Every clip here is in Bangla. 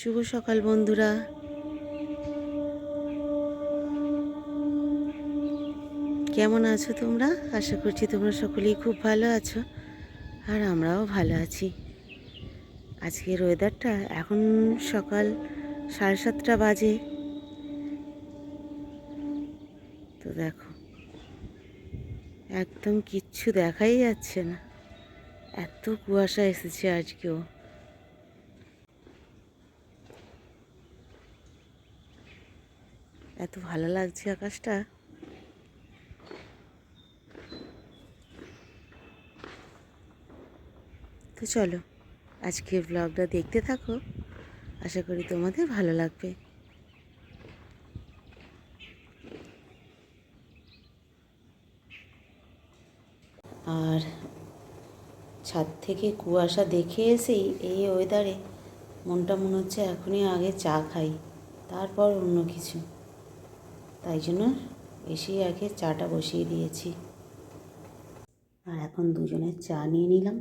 শুভ সকাল, বন্ধুরা। কেমন আছো তোমরা? আশা করছি তোমরা সকলেই খুব ভালো আছো আর আমরাও ভালো আছি। আজকের ওয়েদারটা এখন সকাল সাড়ে সাতটা বাজে। তো দেখো, একদম কিচ্ছু দেখাই যাচ্ছে না। এত কুয়াশা এসেছে আজকেও। এত ভালো লাগছে আকাশটা। তো চলো আজকে ব্লগটা দেখতে থাকো। আশা করি তোমাদের ভালো লাগবে। আর ছাদ থেকে কুয়াশা দেখে এসেই এই ওয়েদারে মনটা মনে হচ্ছে এখনই আগে চা খাই, তারপর অন্য কিছু। তাই জন্য এসেই আগে চাটা বসিয়ে দিয়েছি। আর এখন দুজনে চা নিয়ে নিলাম।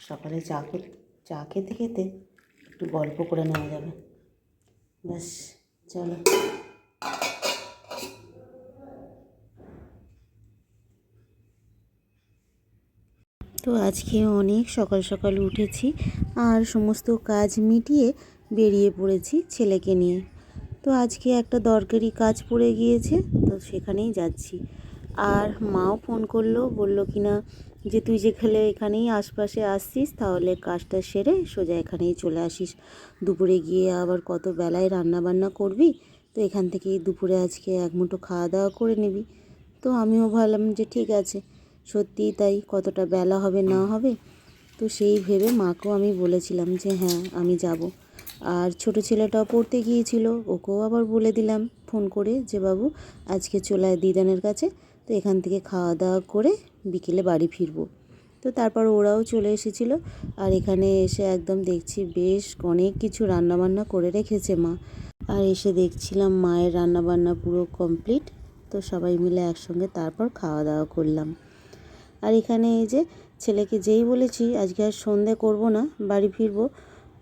সকালে চা চা খেতে খেতে একটু গল্প করে নেওয়া যাবে। ব্যাস, চলো। তো আজকে অনেক সকাল সকাল উঠেছি আর সমস্ত কাজ মিটিয়ে বেরিয়ে পড়েছি ছেলেকে নিয়ে। তো আজকে একটা দরকারি কাজ পড়ে গিয়েছে, তো সেখানেই যাচ্ছি। আর মাও ফোন করল, বলল কি না যে তুই যেখানে এখানেই আশপাশে আসছিস, তাহলে কাজটা সেরে সোজা এখানেই চলে আসিস। দুপুরে গিয়ে আবার কত বেলায় রান্না বান্না করবি? তো এখান থেকেই দুপুরে আজকে এক মুঠো খাওয়া দাওয়া করে নিবি। তো আমিও ভাবলাম যে ঠিক আছে, সত্যিই তাই কতটা বেলা হবে না হবে? তো সেই ভেবে মাকেও আমি বলেছিলাম যে হ্যাঁ আমি যাব। আর ছোট ছেলেটাও পড়তে গিয়েছিল, ওকেও আবার বলে দিলাম ফোন করে যে, বাবু, আজকে চলে দিদানের কাছে, তো এখান থেকে খাওয়া দাওয়া করে বিকেলে বাড়ি ফিরবো। তো তারপর ওরাও চলে এসেছিল, আর এখানে এসে একদম দেখছি বেশ অনেক কিছু রান্নাবান্না করে রেখেছে মা। আর এসে দেখছিলাম মায়ের রান্নাবান্না পুরো কমপ্লিট, তো সবাই মিলে একসঙ্গে তারপর খাওয়া দাওয়া করলাম। আর এখানে এই যে, ছেলেকে যেই বলেছি, আজকে আর সন্ধে করব না, বাড়ি ফিরবো।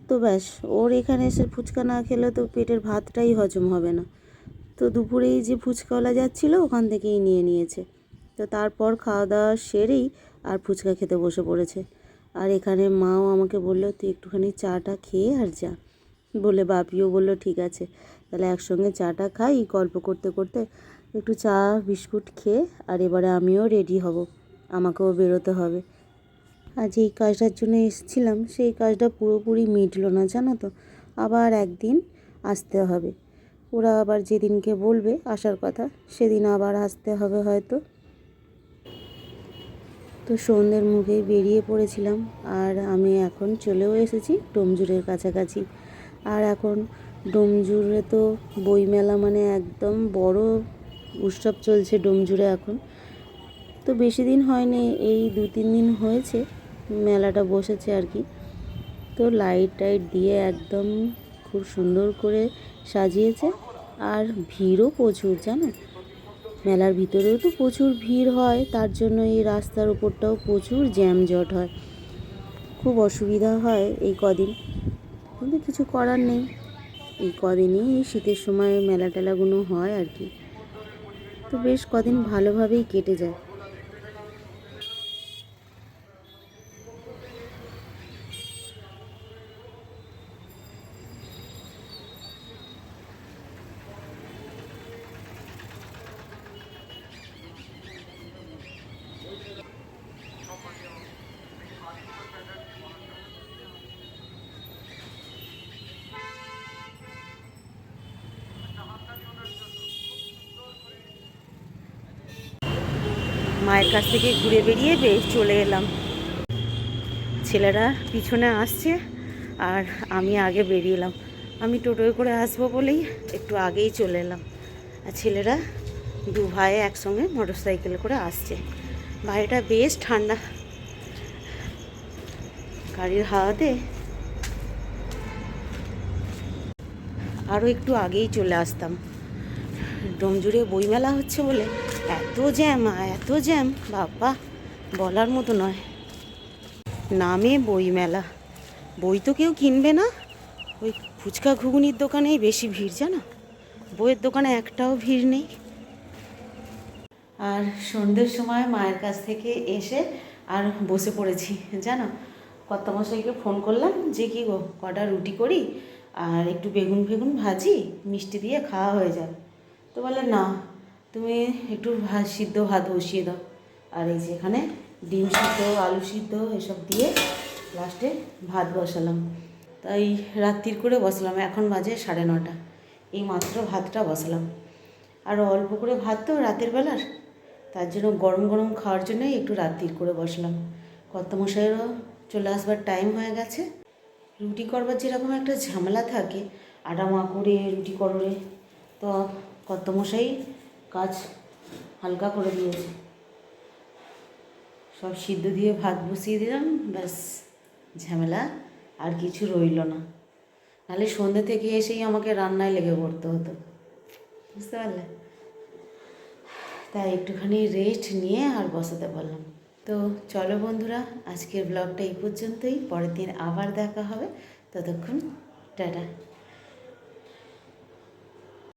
তো ব্যাস, ওর এখানে এসে ফুচকা না খেলে তো পেটের ভাতটাই হজম হবে না। তো দুপুরেই যে ফুচকাওয়ালা যাচ্ছিল, ওখান থেকেই নিয়ে নিয়েছে। তো তারপর খাওয়া দাওয়া সেরেই আর ফুচকা খেতে বসে পড়েছে। আর এখানে মাও আমাকে বলল, তুই একটুখানি চাটা খেয়ে আর যা। বলে বাপিও বলল, ঠিক আছে, তাহলে একসঙ্গে চাটা খাই। গল্প করতে করতে একটু চা, বিস্কুট খেয়ে আর এবারে আমিও রেডি হব। আমাকেও বেরোতে হবে। আর যেই কাজটার জন্য এসেছিলাম, সেই কাজটা পুরোপুরি মিটলো না, জানো তো? আবার একদিন আসতে হবে। ওরা আবার যেদিনকে বলবে আসার কথা, সেদিন আবার আসতে হবে হয়তো। তো সন্ধ্যের মুখেই বেরিয়ে পড়েছিলাম আর আমি এখন চলেও এসেছি ডোমজুরের কাছাকাছি। আর এখন ডোমজুরে তো বইমেলা মানে একদম বড় উৎসব চলছে ডোমজুরে এখন। তো বেশি দিন হয়নি, এই দু তিন দিন হয়েছে। মেলাটা বসেছে আর কি। তো লাইট টাইট দিয়ে একদম খুব সুন্দর করে সাজিয়েছে। আর ভিড়ও প্রচুর, জানো? মেলার ভিতরেও তো প্রচুর ভিড় হয়, তার জন্য এই রাস্তার উপরটাও প্রচুর জ্যাম জট হয়। খুব অসুবিধা হয় এই কদিন। কিন্তু কিছু করার নেই। এই কদিনই শীতের সময় মেলা টেলাগুলো হয় আর কি। তো বেশ কদিন ভালোভাবেই কেটে যায়। মায়ের কাছ থেকে ঘুরে বেরিয়ে বেশ চলে এলাম। ছেলেরা পিছনে আসছে আর আমি আগে বেরিয়ে এলাম আমি টোটোয় করে আসব বলেই একটু আগেই চলে এলাম। আর ছেলেরা দু ভাই একসঙ্গে মোটর সাইকেল করে আসছে। বাইরেটা বেশ ঠান্ডা। গাড়ির হাওয়াতে আরও একটু আগেই চলে আসতাম। ডোমজুড়ে বইমেলা হচ্ছে বলে। এত জ্যাম এত জ্যাম, বাবা, বলার মতো নয়। নামে বইমেলা। বই তো কেউ কিনবে না। ওই ফুচকা ঘুগনির দোকানেই বেশি ভিড়, জানো? বইয়ের দোকানে একটাও ভিড় নেই। আর সন্ধ্যের সময় মায়ের কাছ থেকে এসে আর বসে পড়েছি, জানো? কর্তামশাইকে ফোন করলাম যে, কি গো, কটা রুটি করি? আর একটু বেগুন ফেগুন ভাজি, মিষ্টি দিয়ে খাওয়া হয়ে যাবে তো বলে, না, তুমি একটু ভাত সিদ্ধ ভাত বসিয়ে দাও। আর এই যে এখানে ডিম সিদ্ধ, আলু সিদ্ধ এসব দিয়ে লাস্টে ভাত বসালাম। তাই রাত্রির করে বসলাম, এখন বাজে সাড়ে নটা। এই মাত্র ভাতটা বসালাম। আর অল্প করে ভাত তো রাতের বেলার। তার জন্য গরম গরম খাওয়ার জন্যই একটু রাত্রির করে বসলাম। কর্তামশাইয়েরও চলে আসবার টাইম হয়ে গেছে। রুটি করবার যেরকম একটা ঝামেলা থাকে আটা মা করে রুটি করে তো কর্তামশাই কাজ হালকা করে দিয়েছে। সব সিদ্ধ দিয়ে ভাত বসিয়ে দিলাম, ব্যাস, ঝামেলা আর কিছু রইল না। নাহলে সন্ধ্যে থেকে এসেই আমাকে রান্নায় লেগে পড়তে হতো। বুঝতে পারলে? তাই একটুখানি রেস্ট নিয়ে আর বসাতে পারলাম তো চলো বন্ধুরা, আজকের ব্লগটা এই পর্যন্তই। পরের দিন আবার দেখা হবে। ততক্ষণ, টাটা।